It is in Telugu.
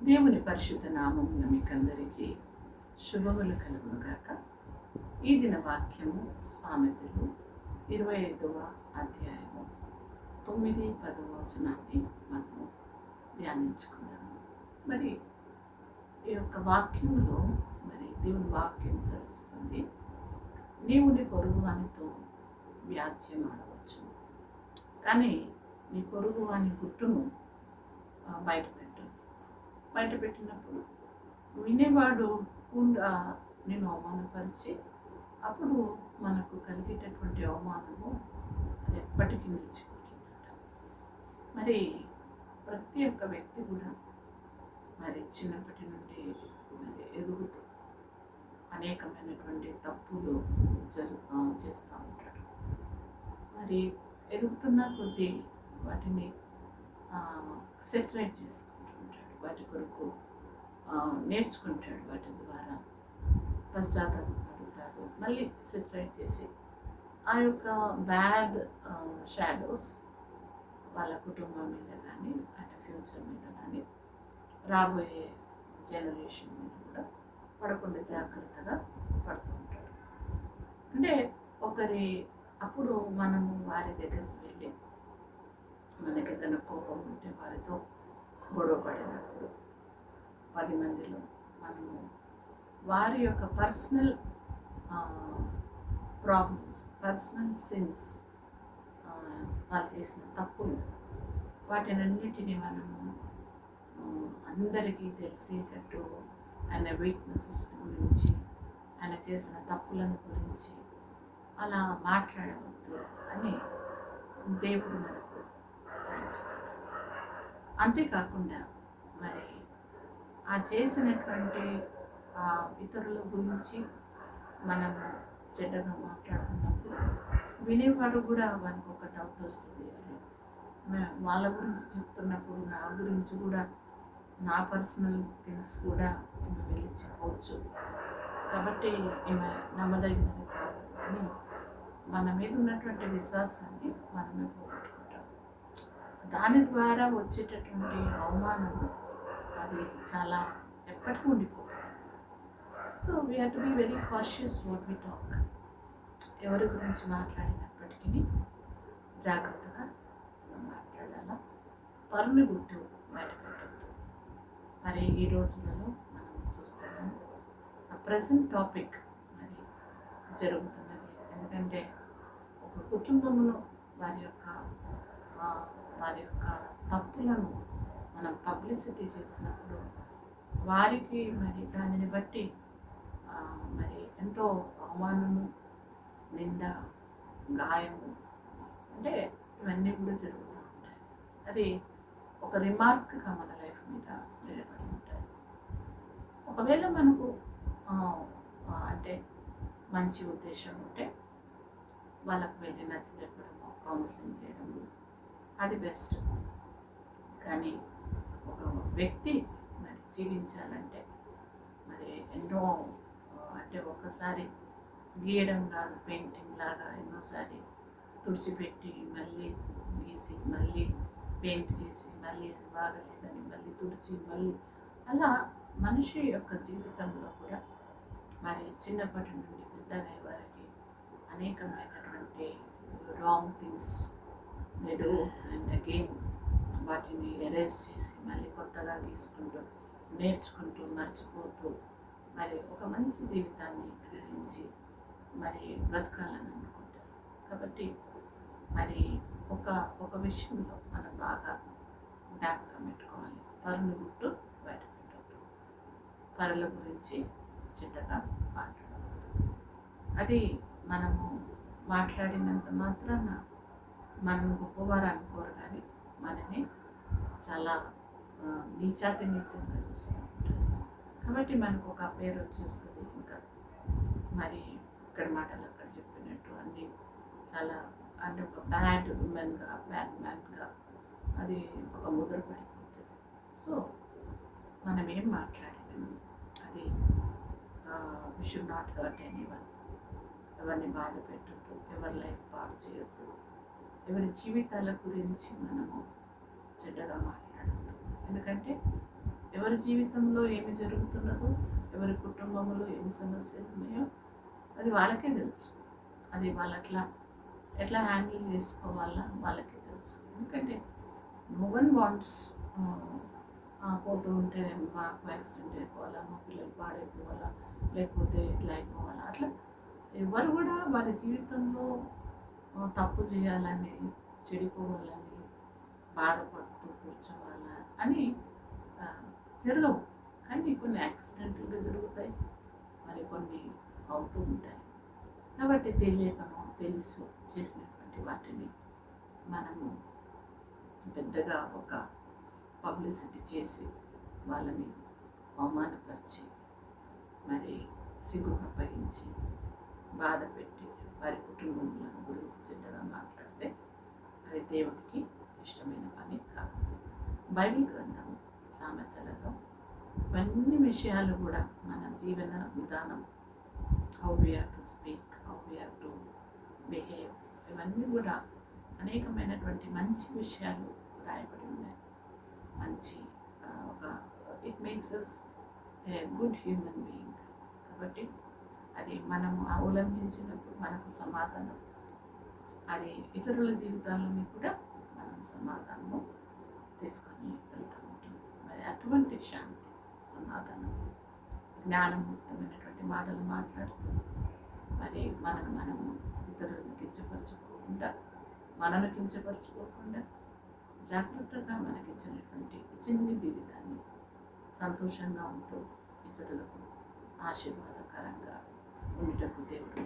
దేవుని పరిశుద్ధ నామమున మీకందరికీ శుభములు కలుగును గాక ఈ దిన వాక్యము సామెతలు ఇరవై ఐదవ అధ్యాయము. తొమ్మిది పదవ వచనాన్ని మనము ధ్యానించుకున్నాము మరి ఈ యొక్క వాక్యంలో మరి దేవుని వాక్యం సెలవిస్తుంది. నీవుని పొరుగువానితో వ్యాధ్యం ఆడవచ్చు కానీ నీ పొరుగువాని గుట్టును ఆ, బయట పెట్టినప్పుడు వినేవాడు కూడా నేను అవమానపరిచి అప్పుడు మనకు కలిగేటటువంటి అవమానము అది ఎప్పటికీ నిలిచిపోతుందట. మరి ప్రతి ఒక్క వ్యక్తి కూడా మరి చిన్నప్పటి నుండి మరి ఎదుగుతూ అనేకమైనటువంటి తప్పులు జరు చేస్తూ ఉంటాడు. మరి ఎదుగుతున్న కొద్దీ వాటిని సెటరేట్ చేస్తాం వాటి కొరకు నేర్చుకుంటాడు వాటి ద్వారా. పశ్చాత్తాపం పడుతాడు మళ్ళీ సిట్రేట్ చేసి ఆ యొక్క బ్యాడ్ షాడోస్ వాళ్ళ కుటుంబం మీద కానీ అంటే ఫ్యూచర్ మీద కానీ రాబోయే జనరేషన్ మీద కూడా పడకుండా జాగ్రత్తగా పడుతూ ఉంటాడు. అంటే ఒకరి అప్పుడు మనము వారి దగ్గరికి వెళ్ళి మనకి ఏదైనా కోపం ఉంటే వారితో గొడవ పడినప్పుడు పది మందిలో మనము వారి యొక్క పర్సనల్ ప్రాబ్లమ్స్ పర్సనల్ సిన్స్ వాళ్ళు చేసిన తప్పులు వాటినన్నిటినీ మనము అందరికీ తెలిసేటట్టు ఆయన వీక్నెసెస్ గురించి ఆయన చేసిన తప్పులను గురించి అలా మాట్లాడవద్దు అని దేవుడు మనకు సెలవిస్తున్నాడు అంతేకాకుండా మరి ఆ చేసినటువంటి ఆ ఇతరుల గురించి మనము చెడ్డగా మాట్లాడుతున్నప్పుడు వినేవాడు కూడా వానికి ఒక డౌట్ వస్తుంది. వాళ్ళ గురించి చెప్తున్నప్పుడు నా గురించి కూడా నా పర్సనల్ థింగ్స్ కూడా ఈమె వెళ్ళి చెప్పవచ్చు. కాబట్టి ఈమె నమ్మదగినది కాదు. అని మన మీద ఉన్నటువంటి విశ్వాసాన్ని మనమే పోవచ్చు దాని ద్వారా వచ్చేటటువంటి అవమానం అది చాలా ఎప్పటికీ ఉండిపోతుంది so we have to be very cautious what we talk ఎవరి గురించి మాట్లాడినప్పటికీ జాగ్రత్తగా మాట్లాడాలా? పరుని గుట్టు బయటపెట్టద్దు మరి ఈ రోజులలో మనం చూస్తున్నాము ప్రజెంట్ టాపిక్ మరి జరుగుతున్నది. ఎందుకంటే ఒక కుటుంబమును వారి యొక్క వారి యొక్క తప్పులను మనం పబ్లిసిటీ చేసినప్పుడు వారికి మరి దానిని బట్టి మరి ఎంతో అవమానము నింద గాయము అంటే ఇవన్నీ కూడా జరుగుతూ ఉంటాయి. అది ఒక రిమార్క్గా మన లైఫ్ మీద నిలబడి ఉంటుంది ఒకవేళ మనకు అంటే మంచి ఉద్దేశం ఉంటే వాళ్ళకు వెళ్ళి నచ్చ చెప్పడము కౌన్సిలింగ్ చేయడము అది బెస్ట్ కానీ ఒక వ్యక్తి మరి జీవించాలంటే మరి ఎన్నో అంటే ఒకసారి గీయడం కాదు పెయింటింగ్ లాగా ఎన్నోసారి తుడిచిపెట్టి మళ్ళీ గీసి మళ్ళీ పెయింట్ చేసి మళ్ళీ అది బాగలేదని మళ్ళీ తుడిచి మళ్ళీ అలా మనిషి యొక్క జీవితంలో కూడా మరి చిన్నప్పటి నుండి పెద్దగా వారికి అనేకమైనటువంటి రాంగ్ థింగ్స్ నేడు అండ్ అగైన్ వాటిని ఎరేజ్ చేసి మళ్ళీ కొత్తగా గీసుకుంటూ నేర్చుకుంటూ మర్చిపోతూ మరి ఒక మంచి జీవితాన్ని జీవించి మరి బ్రతకాలని అనుకుంటారు. కాబట్టి మరి ఒక ఒక విషయంలో మనం బాగా జ్ఞాపకం పెట్టుకోవాలి. పరుని గుట్టు బయట పెట్టవద్దు పరుల గురించి చెడ్డగా మాట్లాడవద్దు. అది మనము మాట్లాడినంత మాత్రాన మనం గొప్పవారు అనుకోరు కానీ మనని చాలా నీచాతి నీచంగా చూస్తూ ఉంటారు. కాబట్టి మనకు ఒక పేరు వచ్చేస్తుంది. ఇంకా మరి ఇక్కడ మాటలు అక్కడ చెప్పినట్టు అన్నీ చాలా అంటే ఒక బ్యాడ్ ఉమెన్గా బ్యాడ్ మ్యాన్గా అది ఒక ముద్ర పడిపోతుంది. సో మనం ఏం మాట్లాడినాము అది we not hurt anyone ఎవరిని బాధ పెట్టద్దు. ఎవరి లైఫ్ పాడు చేయొద్దు. ఎవరి జీవితాల గురించి మనము చెడ్డగా మాట్లాడద్దు ఎందుకంటే ఎవరి జీవితంలో ఏమి జరుగుతున్నదో ఎవరి కుటుంబంలో ఏమి సమస్యలు ఉన్నాయో అది వాళ్ళకే తెలుసు. అది వాళ్ళు అట్లా ఎట్లా హ్యాండిల్ చేసుకోవాలా వాళ్ళకే తెలుసు. ఎందుకంటే నో వన్ వాంట్స్ పోతూ ఉంటే మాకు యాక్సిడెంట్ అయిపోవాలా మా పిల్లలు పాడైపోవాలా లేకపోతే ఇట్లా అయిపోవాలా అట్లా ఎవరు కూడా వారి జీవితంలో తప్పు చేయాలని చెడిపోవాలని బాధపడుతూ కూర్చోవాలా అని జరగవు. కానీ కొన్ని యాక్సిడెంట్లుగా జరుగుతాయి. మరి కొన్ని అవుతూ ఉంటాయి. కాబట్టి తెలియకనో తెలుసు చేసినటువంటి వాటిని మనము పెద్దగా ఒక పబ్లిసిటీ చేసి వాళ్ళని అవమానపరిచి మరి సిగ్గుకు అప్పగించి బాధ పెట్టి వారి కుటుంబముల గురించి చెడ్డగా మాట్లాడితే అది దేవుడికి ఇష్టమైన పని కాదు. బైబిల్ గ్రంథం సామెతలలో ఇవన్నీ విషయాలు కూడా మన జీవన విధానం how we are to speak how we are to behave ఇవన్నీ కూడా అనేకమైనటువంటి మంచి విషయాలు రాయబడి ఉన్నాయి. మంచి ఒక it makes us a good human being కాబట్టి అది మనము అవలంబించినప్పుడు మనకు సమాధానం. అది ఇతరుల జీవితాలని కూడా మనం సమాధానము తీసుకొని వెళ్తూ ఉంటాం మరి అటువంటి శాంతి సమాధానం జ్ఞానముక్తమైనటువంటి మాటలు మాట్లాడుతూ మరి మనను మనము ఇతరులను కించపరచుకోకుండా మనను కించపరచుకోకుండా జాగ్రత్తగా మనకిచ్చినటువంటి ఇచ్చినటువంటి చిన్ని జీవితాన్ని సంతోషంగా ఉంటూ ఇతరులకు ఆశీర్వాదకరంగా ఉండటకు దేవుడు